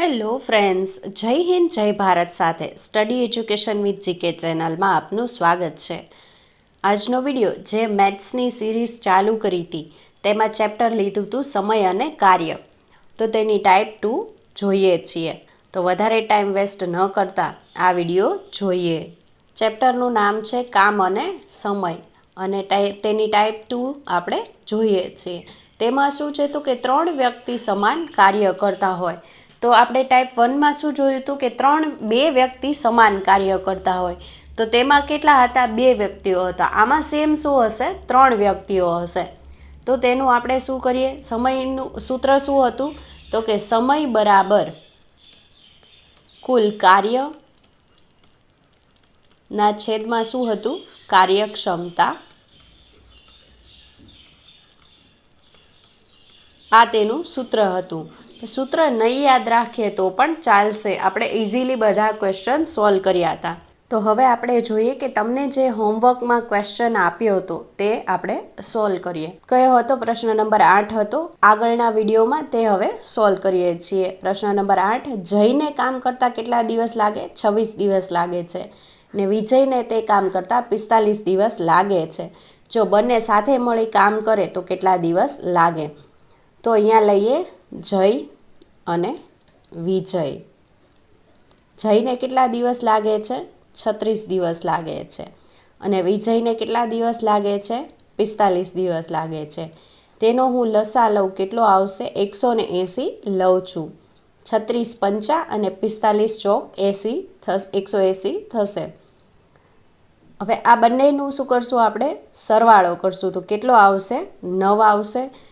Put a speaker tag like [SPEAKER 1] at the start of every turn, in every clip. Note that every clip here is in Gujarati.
[SPEAKER 1] હેલો ફ્રેન્ડ્સ, જય હિન્દ, જય ભારત સાથે સ્ટડી એજ્યુકેશન વિથ જીકે ચેનલમાં આપનું સ્વાગત છે. આજનો વીડિયો જે મેથ્સની સિરીઝ ચાલુ કરી હતી, તેમાં ચેપ્ટર લીધું હતું સમય અને કાર્ય. તો તેની ટાઈપ ટુ જોઈએ છીએ. તો વધારે ટાઈમ વેસ્ટ ન કરતા આ વીડિયો જોઈએ. ચેપ્ટરનું નામ છે કામ અને સમય. અને ટાઈપ તેની ટાઈપ ટુ આપણે જોઈએ છીએ. તેમાં શું છે તો કે ત્રણ વ્યક્તિ સમાન કાર્ય કરતા હોય. તો આપણે ટાઈપ વનમાં શું જોયું હતું કે ત્રણ, બે વ્યક્તિ સમાન કાર્ય કરતા હોય. તો તેમાં કેટલા હતા? બે વ્યક્તિઓ હતા. આમાં સેમ શું હશે? ત્રણ વ્યક્તિઓ હશે. તો તેનું આપણે શું કરીએ? સમયનું સૂત્ર શું હતું? તો કે સમય બરાબર કુલ કાર્ય ના છેદમાં શું હતું? કાર્યક્ષમતા. આ તેનું સૂત્ર હતું. સૂત્ર નહીં યાદ રાખીએ તો પણ ચાલશે. આપણે ઇઝીલી બધા ક્વેશ્ચન સોલ્વ કર્યા હતા. તો હવે આપણે જોઈએ કે તમને જે હોમવર્કમાં ક્વેશ્ચન આપ્યો હતો, તે આપણે સોલ્વ કરીએ. કયો હતો? પ્રશ્ન નંબર આઠ હતો. આગળના વિડીયોમાં તે હવે સોલ્વ કરીએ છીએ. પ્રશ્ન નંબર આઠ, જઈને કામ કરતાં કેટલા દિવસ લાગે? છવ્વીસ દિવસ લાગે છે. ને વિજયને તે કામ કરતાં પિસ્તાલીસ દિવસ લાગે છે. જો બંને સાથે મળી કામ કરે તો કેટલા દિવસ લાગે? તો અહીંયા લઈએ. જય અને વિજય. જયને કેટલા દિવસ લાગે છે? છત્રીસ દિવસ લાગે છે. અને વિજયને કેટલા દિવસ લાગે છે? પિસ્તાલીસ દિવસ લાગે છે. તેનો હું લસા લઉં કેટલો આવશે? એકસો ને એંસી લઉં છું. છત્રીસ પંચા અને પિસ્તાલીસ ચોક એંસી થશે એકસો એંસી થશે. હવે આ બંનેનું શું કરશું આપણે? સરવાળો કરશું. તો કેટલો આવશે? નવ આવશે.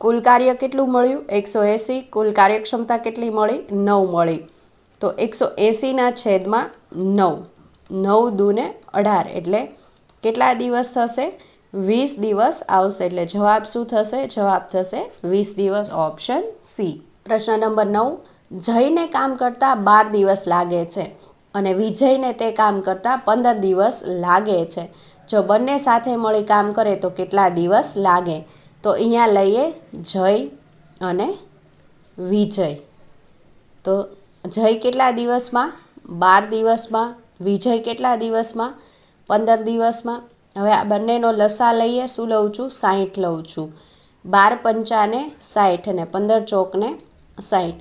[SPEAKER 1] કુલ કાર્ય કેટલું મળ્યું? એકસો એંસી. કુલ કાર્યક્ષમતા કેટલી મળી? નવ મળી. તો એકસો એંસીના છેદમાં નવ. નવ દૂને અઢાર. એટલે કેટલા દિવસ થશે? વીસ દિવસ આવશે. એટલે જવાબ શું થશે? જવાબ થશે વીસ દિવસ ઓપ્શન સી. પ્રશ્ન નંબર નવ. જઈને કામ કરતાં બાર દિવસ લાગે છે અને વિજયને તે કામ કરતાં પંદર દિવસ લાગે છે. જો બંને સાથે મળી કામ કરે તો કેટલા દિવસ લાગે? તો અહીંયા લઈએ જય અને વિજય. તો જય કેટલા દિવસમાં? બાર દિવસમાં. વિજય કેટલા દિવસમાં? પંદર દિવસમાં. હવે આ બંનેનો લસા લઈએ, શું લઉં છું? સાહીઠ લઉં છું. બાર પંચાને સાઠ અને પંદર ચોકને સાઠ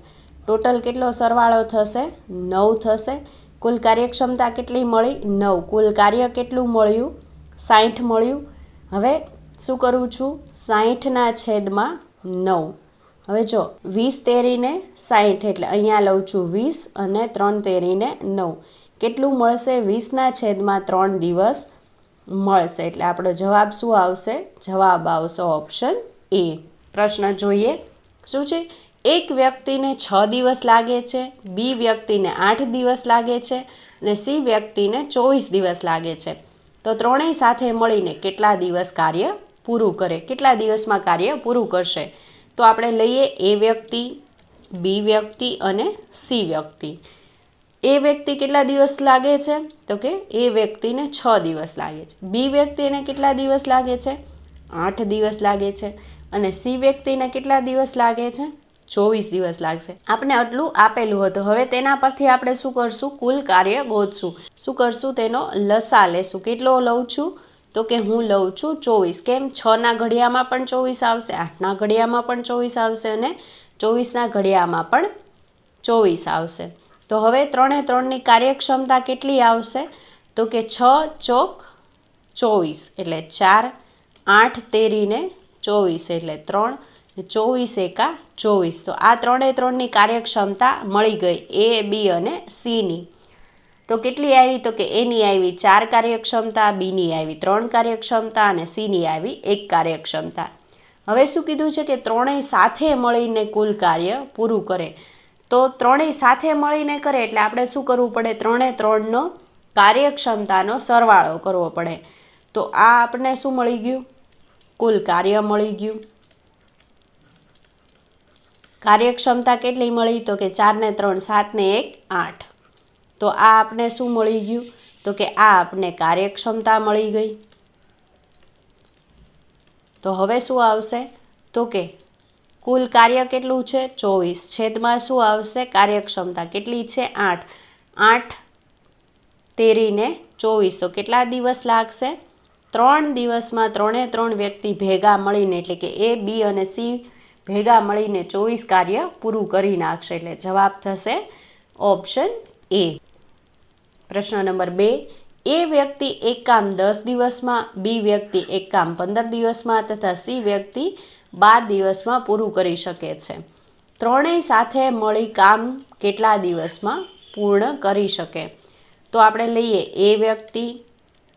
[SPEAKER 1] ટોટલ કેટલો સરવાળો થશે? નવ થશે. કુલ કાર્યક્ષમતા કેટલી મળી? નવ. કુલ કાર્ય કેટલું મળ્યું? સાઠ મળ્યું. હવે શું કરું છું? સાહીઠના છેદમાં નવ. હવે જો, વીસ તેરીને સાહીઠ એટલે અહીંયા લઉં છું વીસ અને ત્રણ તેરીને નવ. કેટલું મળશે? વીસના છેદમાં ત્રણ દિવસ મળશે. એટલે આપણો જવાબ શું આવશે? જવાબ આવશે ઓપ્શન એ. પ્રશ્ન જોઈએ. શું છે? એક વ્યક્તિને છ દિવસ લાગે છે, બી વ્યક્તિને આઠ દિવસ લાગે છે અને સી વ્યક્તિને ચોવીસ દિવસ લાગે છે. તો ત્રણેય સાથે મળીને કેટલા દિવસ કાર્ય પૂરું કરે, કેટલા દિવસમાં કાર્ય પૂરું કરશે? તો આપણે લઈએ એ વ્યક્તિ, બી વ્યક્તિ અને સી વ્યક્તિ. એ વ્યક્તિ કેટલા દિવસ લાગે છે? તો કે એ વ્યક્તિને છ દિવસ લાગે છે. બી વ્યક્તિને કેટલા દિવસ લાગે છે? આઠ દિવસ લાગે છે. અને સી વ્યક્તિને કેટલા દિવસ લાગે છે? ચોવીસ દિવસ લાગશે. આપણે આટલું આપેલું હતું. હવે તેના પરથી આપણે શું કરશું? કુલ કાર્ય ગોતશું. શું કરશું? તેનો લસા લેશું. કેટલો લઉં છું? તો કે હું લઉં છું ચોવીસ. કેમ? છના ઘડિયામાં પણ ચોવીસ આવશે, આઠના ઘડિયામાં પણ ચોવીસ આવશે અને ચોવીસના ઘડિયામાં પણ ચોવીસ આવશે. તો હવે ત્રણે ત્રણની કાર્યક્ષમતા કેટલી આવશે? તો કે છ ચોક ચોવીસ, એટલે ચાર, આઠ તેરીને ચોવીસ, એટલે ત્રણ ચોવીસ એકા ચોવીસ. તો આ ત્રણે ત્રણની કાર્યક્ષમતા મળી ગઈ, એ, બી અને સીની તો કેટલી આવી? તો કે એની આવી, ચાર કાર્યક્ષમતા બીની આવી, ત્રણ કાર્યક્ષમતા અને સીની આવી, એક કાર્યક્ષમતા. હવે શું કીધું છે કે ત્રણેય સાથે મળીને કુલ કાર્ય પૂરું કરે? તો ત્રણેય સાથે મળીને કરે એટલે આપણે શું કરવું પડે? ત્રણે ત્રણનો કાર્યક્ષમતાનો સરવાળો કરવો પડે. તો આ આપણને શું મળી ગયું? કુલ કાર્ય મળી ગયું. કાર્યક્ષમતા કેટલી મળી? તો કે ચારને ત્રણ, સાતને એક, આઠ. તો આ આપને શું મળી ગયું? તો કે આ આપને કાર્યક્ષમતા મળી ગઈ. તો હવે શું આવશે? તો કે કુલ કાર્ય કેટલું છે? ચોવીસ. છેદમાં શું આવશે? કાર્યક્ષમતા કેટલી છે? આઠ. આઠ તેરીને ચોવીસ. તો કેટલા દિવસ લાગશે? ત્રણ દિવસમાં ત્રણે ત્રણ વ્યક્તિ ભેગા મળીને, એટલે કે એ, બી અને સી, ભેગા મળીને ચોવીસ કાર્ય પૂરું કરી નાખશે. એટલે જવાબ થશે ઓપ્શન એ. પ્રશ્ન નંબર બે, એ વ્યક્તિ એક કામ દસ દિવસમાં, બી વ્યક્તિ એક કામ પંદર દિવસમાં તથા સી વ્યક્તિ બાર દિવસમાં પૂરું કરી શકે છે. ત્રણેય સાથે મળી કામ કેટલા દિવસમાં પૂર્ણ કરી શકે? તો આપણે લઈએ એ વ્યક્તિ,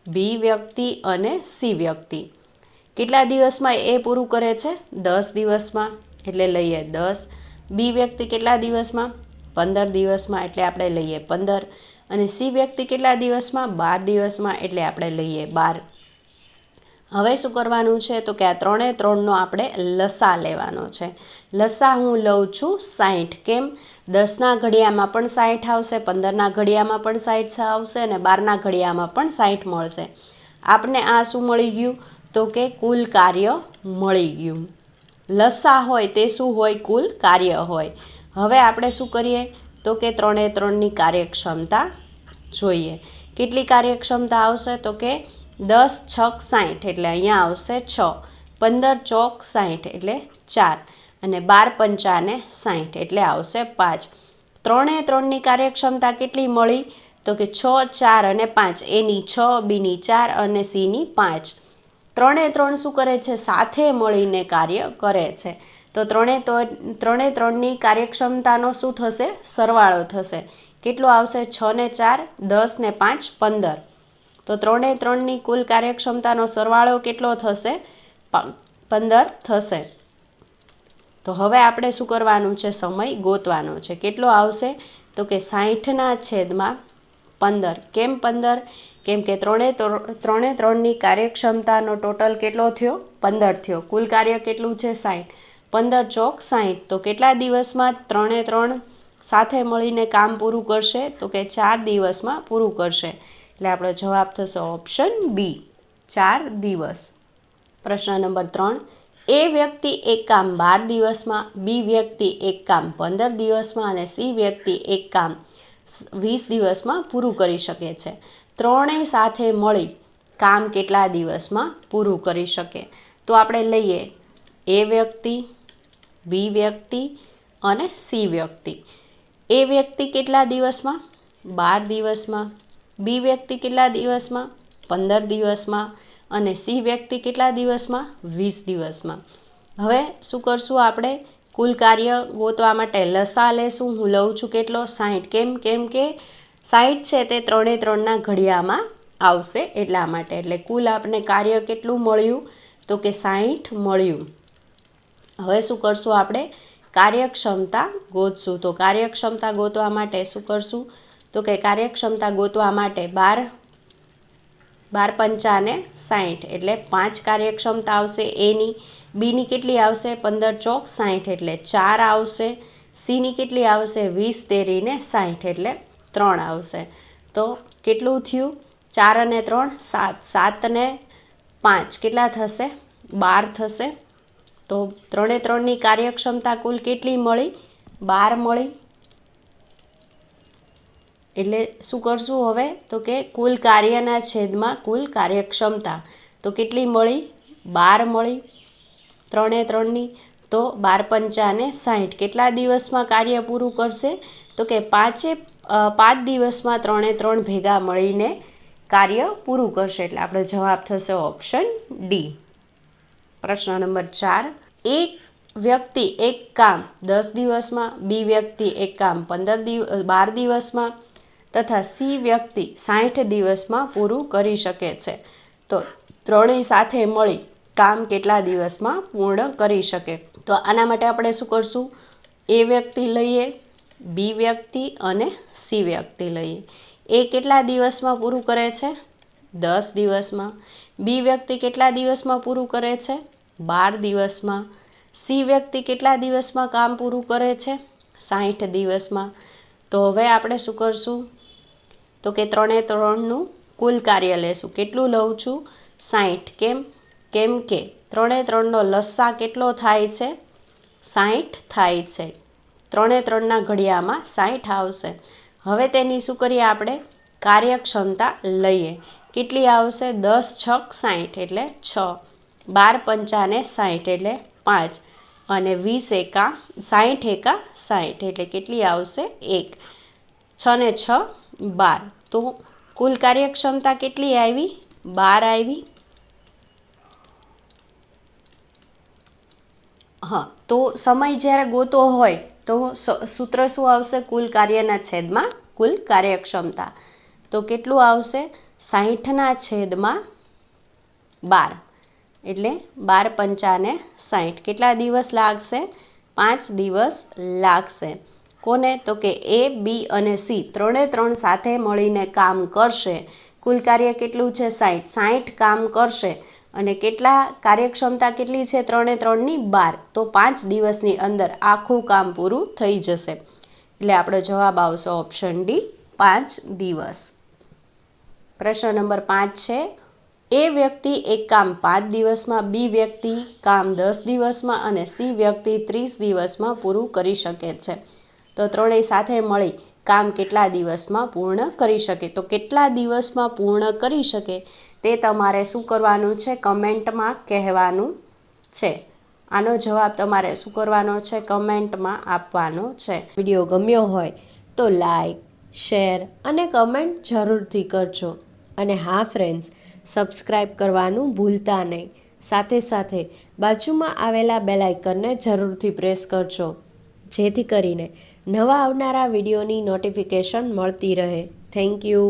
[SPEAKER 1] બી વ્યક્તિ અને સી વ્યક્તિ. કેટલા દિવસમાં એ પૂરું કરે છે? દસ દિવસમાં. એટલે લઈએ દસ. બી વ્યક્તિ કેટલા દિવસમાં? પંદર દિવસમાં. એટલે આપણે લઈએ પંદર. અને સી વ્યક્તિ કેટલા દિવસમાં? બાર દિવસમાં, એટલે આપણે લઈએ બાર. હવે શું કરવાનું છે? તો કે આ ત્રણે ત્રણનો આપણે લસા લેવાનો છે. લસા હું લઉં છું સાઠ કેમ? દસના ઘડિયામાં પણ સાઠ આવશે, પંદરના ઘડિયામાં પણ સાઠ આવશે અને બારના ઘડિયામાં પણ સાઠ મળશે. આપને આ શું મળી ગયું? તો કે કુલ કાર્ય મળી ગયું. લસા હોય તે શું હોય? કુલ કાર્ય હોય. હવે આપણે શું કરીએ? તો કે ત્રણે ત્રણની કાર્યક્ષમતા જોઈએ. કેટલી કાર્યક્ષમતા આવશે? તો કે દસ છક સાઠ એટલે અહીંયા આવશે છ. પંદર, ચોક સાઠ એટલે ચાર. અને બાર પંચાને સાઠ એટલે આવશે પાંચ. ત્રણે ત્રણની કાર્યક્ષમતા કેટલી મળી? તો કે છ, ચાર અને પાંચ. એની છ, બીની ચાર અને સીની પાંચ. ત્રણે ત્રણ શું કરે છે? સાથે મળીને કાર્ય કરે છે. તો ત્રણે ત્રણે ત્રણની કાર્યક્ષમતાનો શું થશે? સરવાળો થશે. કેટલું આવશે? છ ને ચાર, દસ ને પાંચ, પંદર. તો ત્રણે ત્રણની કુલ કાર્યક્ષમતાનો સરવાળો કેટલો થશે? પંદર થશે. તો હવે આપણે શું કરવાનું છે? સમય ગોતવાનો છે. કેટલો આવશે? તો કે સાઠના છેદમાં પંદર. કેમ પંદર? કેમ કે ત્રણે ત્રણે ત્રણની કાર્યક્ષમતાનો ટોટલ કેટલો થયો? પંદર થયો. કુલ કાર્ય કેટલું છે? સાઠ પંદર ચોક સાઠ તો કેટલા દિવસમાં? ત્રણે ત્રણ સાથે મળીને કામ પૂરું કરશે તો કે ચાર દિવસમાં પૂરું કરશે. એટલે આપણો જવાબ થશે ઓપ્શન બી ચાર દિવસ. પ્રશ્ન નંબર ત્રણ. એ વ્યક્તિ એક કામ બાર દિવસમાં, બી વ્યક્તિ એક કામ પંદર દિવસમાં અને સી વ્યક્તિ એક કામ વીસ દિવસમાં પૂરું કરી શકે છે. ત્રણેય સાથે મળી કામ કેટલા દિવસમાં પૂરું કરી શકે? તો આપણે લઈએ એ વ્યક્તિ, બી વ્યક્તિ અને સી વ્યક્તિ. એ વ્યક્તિ કેટલા દિવસમાં? બાર દિવસમાં, બી વ્યક્તિ કેટલા દિવસમાં, પંદર દિવસમાં અને સી વ્યક્તિ કેટલા દિવસમાં? વીસ દિવસમાં. હવે શું કરશું આપણે? કુલ કાર્ય ગોતવા માટે લસા લેશું. હું લઉં છું કેટલો? સાઠ કેમ? કેમ કે સાહીઠ છે તે ત્રણે ત્રણના ઘડિયામાં આવશે એટલા માટે. એટલે કુલ આપણે કાર્ય કેટલું મળ્યું? તો કે સાહીઠ મળ્યું. હવે શું કરશું આપણે? કાર્યક્ષમતા ગોતશું. તો કાર્યક્ષમતા ગોતવા માટે શું કરશું? તો કે કાર્યક્ષમતા ગોતવા માટે બાર બાર પંચાને સાઠ એટલે પાંચ કાર્યક્ષમતા આવશે એની. બીની કેટલી આવશે? પંદર ચોક સાઠ એટલે ચાર આવશે. સીની કેટલી આવશે? વીસ. તેરીને સાઠ એટલે ત્રણ આવશે. તો કેટલું થયું? ચાર અને ત્રણ, સાત. સાત ને પાંચ. કેટલા થશે? બાર થશે. તો ત્રણે ત્રણની કાર્યક્ષમતા કુલ કેટલી મળી? બાર મળી. એટલે શું કરશું હવે? તો કે કુલ કાર્યના છેદમાં કુલ કાર્યક્ષમતા. તો કેટલી મળી? બાર મળી. ત્રણે ત્રણની. તો બાર પંચાને સાઠ કેટલા દિવસમાં કાર્ય પૂરું કરશે? તો કે પાંચે પાંચ દિવસમાં ત્રણે ત્રણ ભેગા મળીને કાર્ય પૂરું કરશે. એટલે આપણો જવાબ થશે ઓપ્શન ડી. પ્રશ્ન નંબર ચાર. એક વ્યક્તિ એક કામ, દસ દિવસમાં, બી વ્યક્તિ એક કામ, પંદર દિવસ બાર દિવસમાં તથા સી વ્યક્તિ સાઠ દિવસમાં પૂરું કરી શકે છે. તો ત્રણેય સાથે મળી કામ કેટલા દિવસમાં પૂર્ણ કરી શકે? તો આના માટે આપણે શું કરશું? એ વ્યક્તિ લઈએ, બી વ્યક્તિ અને સી વ્યક્તિ લઈએ. એ કેટલા દિવસમાં પૂરું કરે છે? દસ દિવસમાં. બી વ્યક્તિ કેટલા દિવસમાં પૂરું કરે છે? બાર દિવસમાં. સી વ્યક્તિ કેટલા દિવસમાં કામ પૂરું કરે છે? સાઠ દિવસમાં. તો હવે આપણે શું કરશું? તો કે ત્રણે ત્રણનું કુલ કાર્ય લેશું. કેટલું લઉં છું? સાઠ કેમ? કેમ કે ત્રણે ત્રણનો લસ્સા કેટલો થાય છે? સાઠ થાય છે. ત્રણે ત્રણના ઘડિયામાં સાઠ આવશે. હવે તેની શું કરીએ આપણે? કાર્યક્ષમતા લઈએ. કેટલી આવશે? દસ છક સાઠ એટલે છ. બાર પંચાને સાઠ એટલે પાંચ. અને વીસ એકા સાઠ એકા સાઠ એટલે કેટલી આવશે એક. છ ને છ, બાર. તો કુલ કાર્યક્ષમતા કેટલી આવી? બાર આવી. હા, તો સમય જ્યારે ગોતો હોય તો સૂત્ર શું આવશે? કુલ કાર્યના છેદમાં કુલ કાર્યક્ષમતા. તો કેટલું આવશે? સાહીઠના છેદમાં બાર. એટલે બાર પંચાને સાઠ કેટલા દિવસ લાગશે? પાંચ દિવસ લાગશે. કોને? તો કે એ, બી અને સી. ત્રણે ત્રણ સાથે મળીને કામ કરશે. કુલ કાર્ય કેટલું છે? સાઠ સાઠ કામ કરશે. અને કેટલા કાર્યક્ષમતા કેટલી છે? ત્રણે ત્રણની બાર. તો પાંચ દિવસની અંદર આખું કામ પૂરું થઈ જશે. એટલે આપણો જવાબ આવશે ઓપ્શન ડી, પાંચ દિવસ. પ્રશ્ન નંબર પાંચ છે એ વ્યક્તિ એક કામ પાંચ દિવસમાં, બી વ્યક્તિ કામ દસ દિવસમાં અને સી વ્યક્તિ ત્રીસ દિવસમાં પૂરું કરી શકે છે. તો ત્રણેય સાથે મળી કામ કેટલા દિવસમાં પૂર્ણ કરી શકે? તો કેટલા દિવસમાં પૂર્ણ કરી શકે? તે તમારે શું કરવાનું છે? કમેન્ટમાં કહેવાનું છે. આનો જવાબ તમારે શું કરવાનો છે? કમેન્ટમાં આપવાનો છે. વીડિયો ગમ્યો હોય તો લાઈક, શેર અને કમેન્ટ જરૂરથી કરજો. અને હા, ફ્રેન્ડ્સ સબસ્ક્રાઈબ કરવાનું ભૂલતા નહીં. સાથે સાથે બાજુમાં આવેલા બેલ આઇકનને જરૂરથી પ્રેસ કરજો, જેથી કરીને નવા આવનારા વિડીયોની નોટિફિકેશન મળતી રહે. Thank you